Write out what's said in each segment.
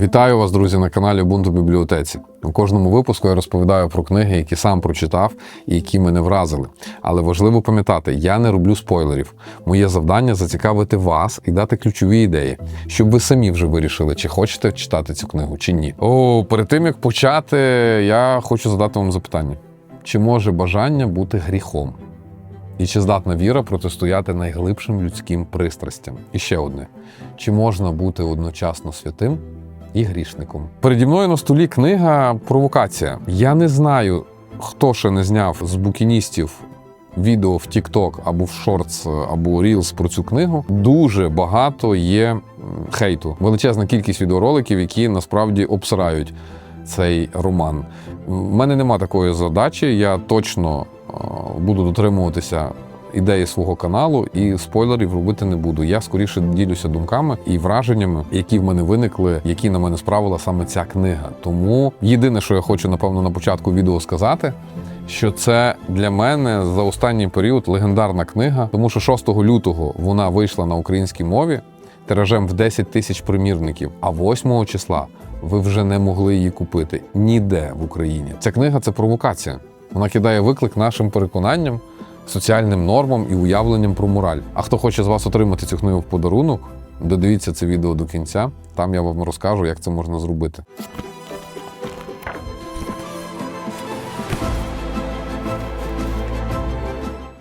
Вітаю вас, друзі, на каналі Ubuntu Бібліотеці. У кожному випуску я розповідаю про книги, які сам прочитав і які мене вразили. Але важливо пам'ятати, я не роблю спойлерів. Моє завдання зацікавити вас і дати ключові ідеї, щоб ви самі вже вирішили, чи хочете читати цю книгу, чи ні. О, перед тим як почати, я хочу задати вам запитання: чи може бажання бути гріхом? І чи здатна віра протистояти найглибшим людським пристрастям? І ще одне: чи можна бути одночасно святим і грішником? Переді мною на столі книга Провокація. Я не знаю, хто ще не зняв з букіністів. Відео в TikTok або в Shorts, або Reels про цю книгу дуже багато є хейту. Величезна кількість відеороликів, які насправді обсирають цей роман. У мене нема такої задачі. Я точно буду дотримуватися ідеї свого каналу і спойлерів робити не буду. Я скоріше ділюся думками і враженнями, які в мене виникли, які на мене справила саме ця книга. Тому єдине, що я хочу напевно на початку відео сказати. Що це для мене за останній період легендарна книга, тому що 6 лютого вона вийшла на українській мові тиражем в 10 тисяч примірників, а 8 числа ви вже не могли її купити ніде в Україні. Ця книга це провокація. Вона кидає виклик нашим переконанням, соціальним нормам і уявленням про мораль. А хто хоче з вас отримати цю книгу в подарунок, додивіться це відео до кінця. Там я вам розкажу, як це можна зробити.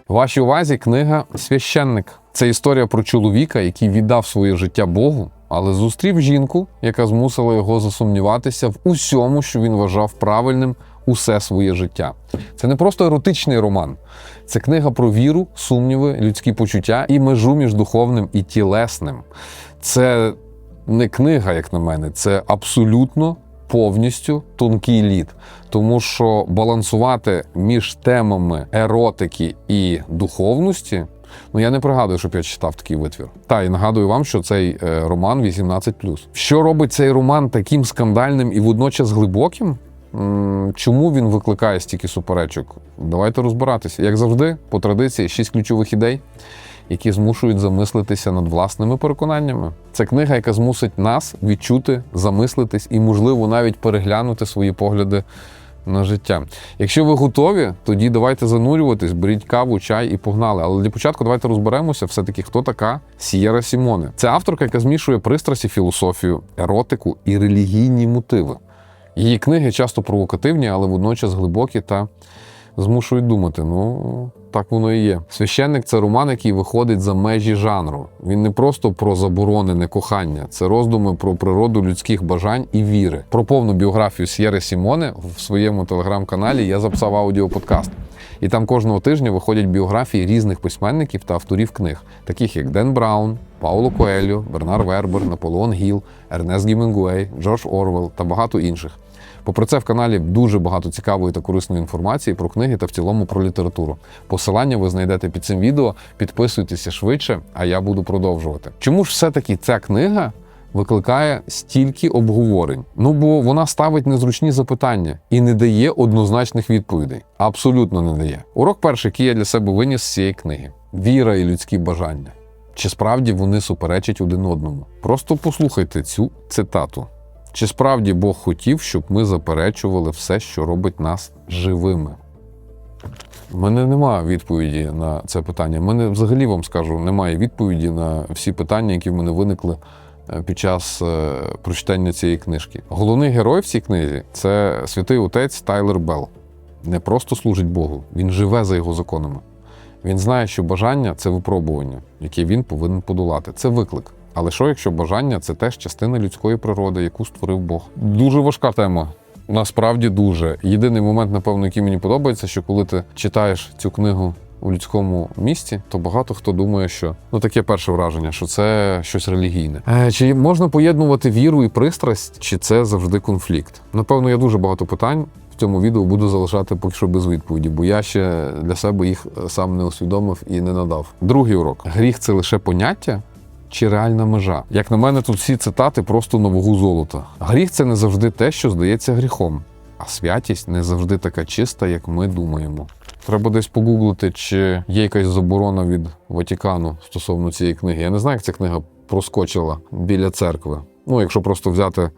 Вашій увазі книга Священник. Це історія про чоловіка, який віддав своє життя Богу, але зустрів жінку, яка змусила його засумніватися в усьому, що він вважав правильним усе своє життя. Це не просто еротичний роман, це книга про віру, сумніви, людські почуття і межу між духовним і тілесним. Це не книга, як на мене, це абсолютно повністю тонкий лід. Тому що балансувати між темами еротики і духовності. Ну, я не пригадую, щоб я читав такий витвір. Та і нагадую вам, що цей е, роман 18+. Що робить цей роман таким скандальним і водночас глибоким? Чому він викликає стільки суперечок? Давайте розбиратися. Як завжди, по традиції, шість ключових ідей, які змушують замислитися над власними переконаннями. Це книга, яка змусить нас відчути, замислитись і, можливо, навіть переглянути свої погляди на життя. Якщо ви готові, тоді давайте занурюватись, беріть каву, чай і погнали. Але для початку давайте розберемося, все-таки, хто така Сієра Сімоне. Це авторка, яка змішує пристрасті, філософію, еротику і релігійні мотиви. Її книги часто провокативні, але водночас глибокі та змушують думати. Ну, так воно і є. Священник це роман, який виходить за межі жанру. Він не просто про заборонене кохання, це роздуми про природу людських бажань і віри. Про повну біографію С'єри Сімоне в своєму телеграм-каналі я записав аудіоподкаст. І там кожного тижня виходять біографії різних письменників та авторів книг, таких як Ден Браун, Пауло Коельо, Бернар Вербер, Наполеон Гіл, Ернест Гімінгуей, Джордж Орвел та багато інших. Попри це, в каналі дуже багато цікавої та корисної інформації про книги та в цілому про літературу. Посилання ви знайдете під цим відео. Підписуйтеся швидше, а я буду продовжувати. Чому ж все-таки ця книга викликає стільки обговорень? Ну бо вона ставить незручні запитання і не дає однозначних відповідей. Абсолютно не дає. Урок перший, який я для себе виніс з цієї книги: віра і людські бажання. Чи справді вони суперечать один одному? Просто послухайте цю цитату. Чи справді Бог хотів, щоб ми заперечували все, що робить нас живими? У мене немає відповіді на це питання. У мене взагалі вам скажу, немає відповіді на всі питання, які в мене виникли е, під час е, прочитання цієї книжки. Головний герой в цій книзі це святий отець Тайлер Белл. Не просто служить Богу, він живе за його законами. Він знає, що бажання це випробування, яке він повинен подолати. Це виклик. Але що, якщо бажання це теж частина людської природи, яку створив Бог? Дуже важка тема. Насправді дуже. Єдиний момент, напевно, який мені подобається, що коли ти читаєш цю книгу у людському місті, то багато хто думає, що ну таке перше враження, що це щось релігійне. Е, чи можна поєднувати віру і пристрасть, чи це завжди конфлікт? Напевно, я дуже багато питань. В цьому відео буду залишати поки що без відповіді, бо я ще для себе їх е, сам не усвідомив і не надав. Другий урок: гріх це лише поняття, чи реальна межа. Як на мене, тут всі цитати просто на вагу золота. Гріх це не завжди те, що здається гріхом, а святість не завжди така чиста, як ми думаємо. Треба десь погуглити, чи є якась заборона від Ватікану стосовно цієї книги. Я не знаю, як ця книга проскочила біля церкви. Ну, якщо просто взяти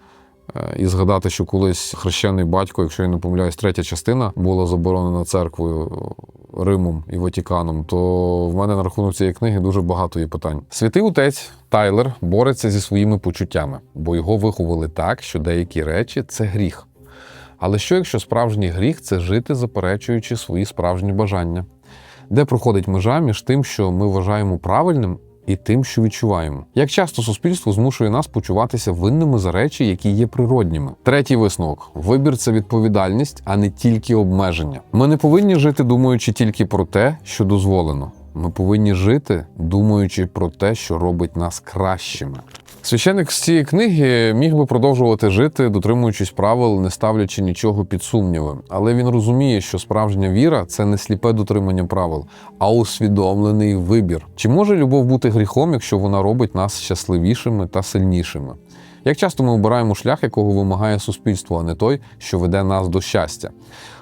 І згадати, що колись хрещений батько, якщо я не помиляюсь, третя частина була заборонена церквою Римом і Ватіканом, то в мене на рахунок цієї книги дуже багато є питань. Святий отець Тайлер бореться зі своїми почуттями, бо його виховали так, що деякі речі це гріх. Але що якщо справжній гріх це жити, заперечуючи свої справжні бажання? Де проходить межа між тим, що ми вважаємо правильним, і тим, що відчуваємо? Як часто суспільство змушує нас почуватися винними за речі, які є природніми? Третій висновок: вибір це відповідальність, а не тільки обмеження. Ми не повинні жити, думаючи тільки про те, що дозволено. Ми повинні жити, думаючи про те, що робить нас кращими. Священник з цієї книги міг би продовжувати жити, дотримуючись правил, не ставлячи нічого під сумніви. Але він розуміє, що справжня віра це не сліпе дотримання правил, а усвідомлений вибір. Чи може любов бути гріхом, якщо вона робить нас щасливішими та сильнішими? Як часто ми обираємо шлях, якого вимагає суспільство, а не той, що веде нас до щастя?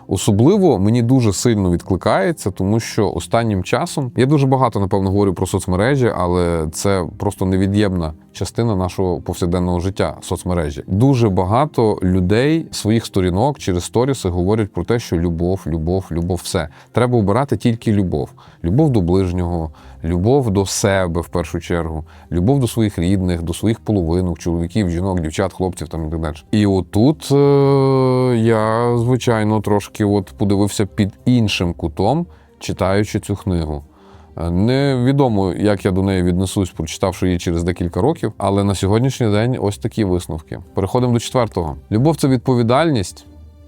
Особливо мені дуже сильно відкликається, тому що останнім часом я дуже багато напевно говорю про соцмережі, але це просто невід'ємна частина нашого повсякденного життя. Соцмережі дуже багато людей своїх сторінок через сторіси говорять про те, що любов, любов, любов, все треба обирати тільки любов, любов до ближнього, любов до себе в першу чергу, любов до своїх рідних, до своїх половинок, чоловіків, жінок, дівчат, хлопців там і так далі. І отут е- я звичайно трошки от подивився під іншим кутом, читаючи цю книгу. Е, Невідомо, як я до неї віднесусь, прочитавши її через декілька років, але на сьогоднішній день ось такі висновки. Переходимо до четвертого. Любов це відповідальність,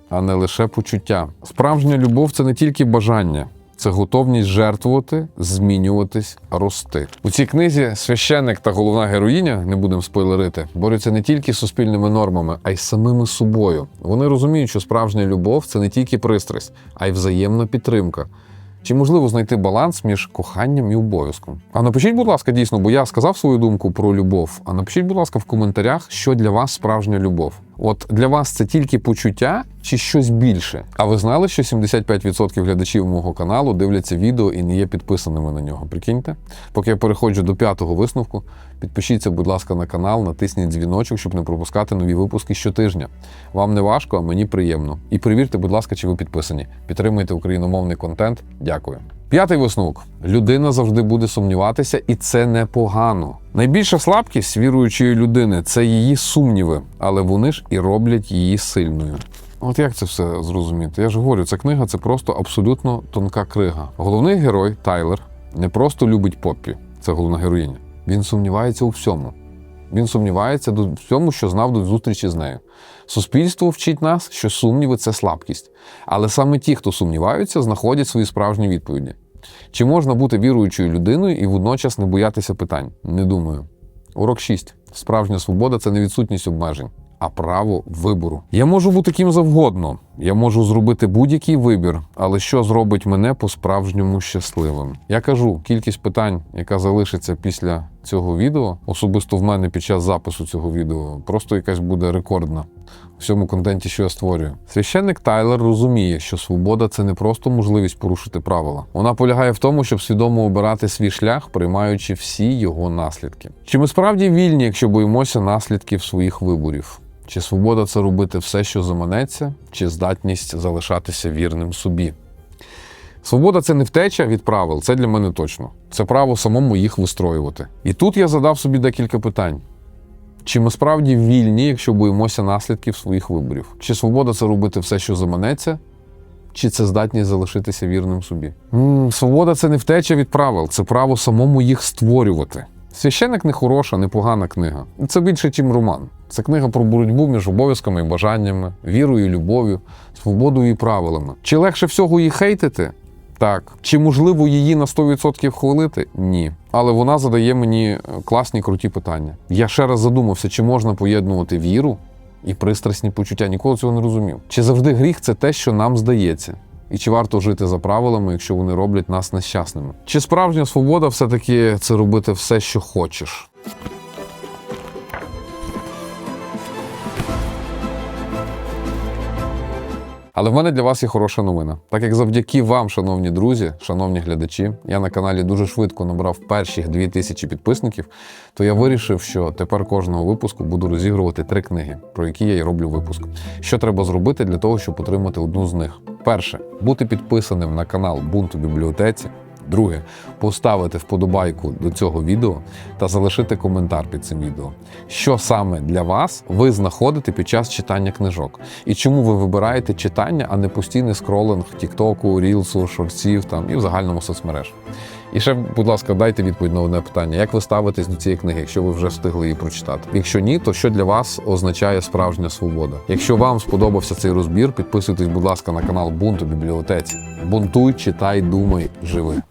а не лише почуття. Справжня любов це не тільки бажання. Це готовність жертвувати, змінюватись, рости. У цій книзі священник та головна героїня, не будемо спойлерити, борються не тільки з суспільними нормами, а й з самими собою. Вони розуміють, що справжня любов це не тільки пристрасть, а й взаємна підтримка. Чи можливо знайти баланс між коханням і обов'язком? А напишіть, будь ласка, дійсно, бо я сказав свою думку про любов. А напишіть, будь ласка, в коментарях, що для вас справжня любов. От для вас це тільки почуття чи щось більше? А ви знали, що 75% глядачів мого каналу дивляться відео і не є підписаними на нього? Прикиньте? Поки я переходжу до п'ятого висновку, підпишіться, будь ласка, на канал, натисніть дзвіночок, щоб не пропускати нові випуски щотижня. Вам не важко, а мені приємно. І перевірте, будь ласка, чи ви підписані. Підтримуйте україномовний контент. Дякую. П'ятий висновок: людина завжди буде сумніватися, і це непогано. Найбільша слабкість віруючої людини це її сумніви, але вони ж і роблять її сильною. От як це все зрозуміти? Я ж говорю, ця книга це просто абсолютно тонка крига. Головний герой Тайлер не просто любить Поппі, це головна героїня. Він сумнівається у всьому. Він сумнівається до всьому, що знав до зустрічі з нею. Суспільство вчить нас, що сумніви це слабкість. Але саме ті, хто сумніваються, знаходять свої справжні відповіді. Чи можна бути віруючою людиною і водночас не боятися питань? Не думаю. Урок 6. Справжня свобода це не відсутність обмежень, а право вибору. Я можу бути ким завгодно. Я можу зробити будь-який вибір, але що зробить мене по-справжньому щасливим? Я кажу, кількість питань, яка залишиться після цього відео, особисто в мене під час запису цього відео, просто якась буде рекордна в всьому контенті, що я створюю. Священник Тайлер розуміє, що свобода це не просто можливість порушити правила. Вона полягає в тому, щоб свідомо обирати свій шлях, приймаючи всі його наслідки. Чи ми справді вільні, якщо боїмося наслідків своїх виборів? Чи свобода це робити все, що заманеться, чи здатність залишатися вірним собі? Свобода це не втеча від правил, це для мене точно. Це право самому їх вистроювати. І тут я задав собі декілька питань. Чи ми справді вільні, якщо боїмося наслідків своїх виборів? Чи свобода це робити все, що заманеться? Чи це здатність залишитися вірним собі? м свобода це не втеча від правил, це право самому їх створювати. Священник не хороша, не погана книга. Це більше, ніж роман. Це книга про боротьбу між обов'язками і бажаннями, вірою, і любов'ю, свободою і правилами. Чи легше всього її хейтити? Так. Чи можливо її на 100% хвалити? Ні. Але вона задає мені е, класні круті питання. Я ще раз задумався, чи можна поєднувати віру і пристрасні почуття. Ніколи цього не розумів. Чи завжди гріх це те, що нам здається? І чи варто жити за правилами, якщо вони роблять нас нещасними? Чи справжня свобода все-таки це робити все, що хочеш? Але в мене для вас є хороша новина. Так як завдяки вам, шановні друзі, шановні глядачі, я на каналі дуже швидко набрав перших 2000 підписників, то я вирішив, що тепер кожного випуску буду розігрувати три книги, про які я й роблю випуск. Що треба зробити для того, щоб отримати одну з них? Перше, бути підписаним на канал Бунт у бібліотеці. Друге, поставити вподобайку до цього відео та залишити коментар під цим відео. Що саме для вас ви знаходите під час читання книжок? І чому ви вибираєте читання, а не постійний скролинг Тіктоку, Рілсу, шорців там і в загальному соцмереж? І ще, будь ласка, дайте відповідь на одне питання: як ви ставитесь до цієї книги, якщо ви вже встигли її прочитати? Якщо ні, то що для вас означає справжня свобода? Якщо вам сподобався цей розбір, підписуйтесь, будь ласка, на канал Бунт у бібліотеці. Бунтуй, читай, думай, живи.